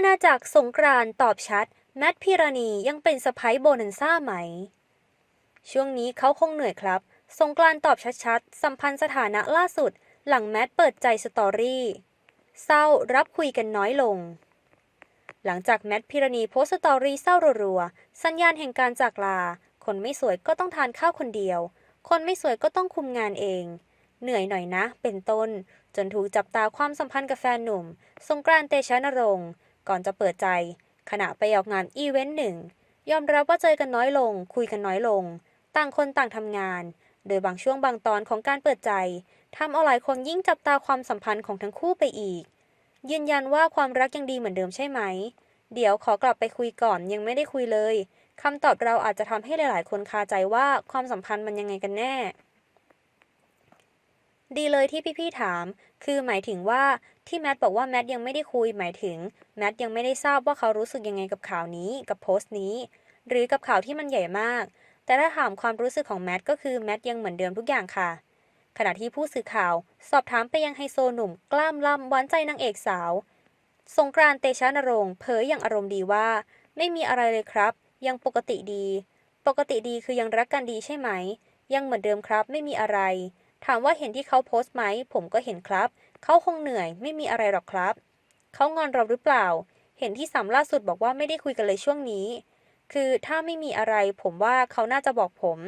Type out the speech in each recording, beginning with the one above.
อาณาจักรสงกรานตอบชัด แมทพิรณียังเป็นสะพ้ยโบนันซ่าไหม ช่วงนี้เขาคงเหนื่อยครับ สงกรานตอบชัดๆ สัมพันธ์สถานะล่าสุด หลังแมทเปิดใจสตอรี่ เศร้ารับคุยกันน้อยลง หลังจากแมทพิรณีโพสต์สตอรี่เศร้ารัวๆ สัญญาณแห่งการจากลา คนไม่สวยก็ต้องทานข้าวคนเดียว คนไม่สวยก็ต้องคุมงานเองเหนื่อยหน่อยนะ เป็นต้น จนถูกจับตาความสัมพันธ์กับแฟนหนุ่ม สงกรานเตชะนรงค์ ก่อนจะเปิดใจ ขณะไปออกงานอีเวนต์หนึ่งยอมรับว่าเจอกันน้อยลง คุยกันน้อยลง ต่างคนต่างทำงาน โดยบางช่วงบางตอนของการเปิดใจทำเอาหลายคนยิ่งจับตาความสัมพันธ์ของทั้งคู่ไปอีก ยืนยันว่าความรักยังดีเหมือนเดิมใช่ไหม เดี๋ยวขอกลับไปคุยก่อนยังไม่ได้คุยเลยคำตอบเราอาจจะทำให้หลาย ๆ คนคาใจว่าความสัมพันธ์มันยังไงกันแน่ ดีเลยที่พี่ๆถาม คือหมายถึงว่าที่แมทบอกว่าแมทยังไม่ได้คุยหมายถึงแมทยังไม่ได้ทราบว่าเขารู้สึกยังไงกับข่าวนี้กับโพสต์นี้ หรือกับข่าวที่มันใหญ่มาก แต่ถ้าถามความรู้สึกของแมทก็คือแมทยังเหมือนเดิมทุกอย่างค่ะ ขณะที่ผู้สื่อข่าว สอบถามไปยังไฮโซหนุ่ม กล้ามล่ำหวานใจนางเอกสาว สงกรานเตชะนรงเผยอย่างอารมณ์ดีว่า ไม่มีอะไรเลยครับ ยังปกติดี ปกติดีคือยังรักกันดีใช่ไหม ยังเหมือนเดิมครับไม่มีอะไร ถามว่าเห็นที่เขาโพสต์ไหม ผมก็เห็นครับ เขาคงเหนื่อย ไม่มีอะไรหรอกครับ เขางอนเราหรือเปล่า เห็นที่สัมล่าสุดบอกว่าไม่ได้คุยกันเลยช่วงนี้ คือถ้าไม่มีอะไร ผมว่าเขาน่าจะบอกผม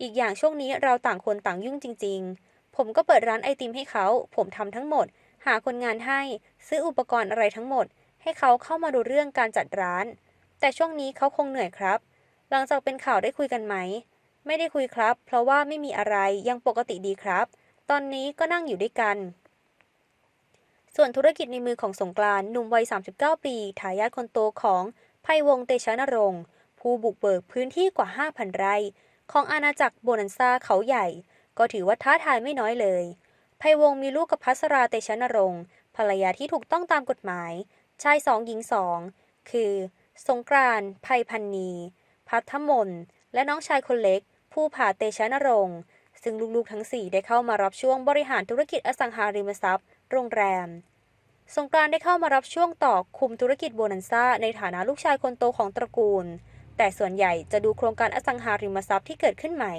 อีกอย่างช่วงนี้เราต่างคนต่างยุ่งจริง ๆ ผมก็เปิดร้านไอติมให้เขา ผมทำทั้งหมด หาคนงานให้ ซื้ออุปกรณ์อะไรทั้งหมด ให้เขาเข้ามาดูเรื่องการจัดร้าน แต่ช่วงนี้เขาคงเหนื่อยครับ หลังจากเป็นข่าวได้คุยกันไหม ไม่ได้คุยครับ เพราะว่าไม่มีอะไรยังปกติดีครับ ตอนนี้ก็นั่งอยู่ด้วยกัน ส่วนธุรกิจในมือของสงกรานต์หนุ่มวัย 39 ปีทายาทคนโตของไพวงเตชะนรงค์ผู้บุกเบิกพื้นที่กว่า 5,000 ไร่ ของอาณาจักรโบนันซาเขาใหญ่ ก็ถือว่าท้าทายไม่น้อยเลยไพวงมีลูกกับพัสราเตชะนรงค์ภรรยาที่ถูกต้องตามกฎหมาย ชายสองหญิงสองคือ สงกรานต์ไพพันนี พัทธมนและน้องชายคนเล็ก ผู้ผ่าเตชะนรงค์ซึ่งลูกๆทั้ง 4 ได้เข้ามารับช่วงบริหารธุรกิจอสังหาริมทรัพย์ โรงแรม สงกรานได้เข้ามารับช่วงต่อคุมธุรกิจโบนันซ่าในฐานะลูกชายคนโตของตระกูล แต่ส่วนใหญ่จะดูโครงการอสังหาริมทรัพย์ที่เกิดขึ้นใหม่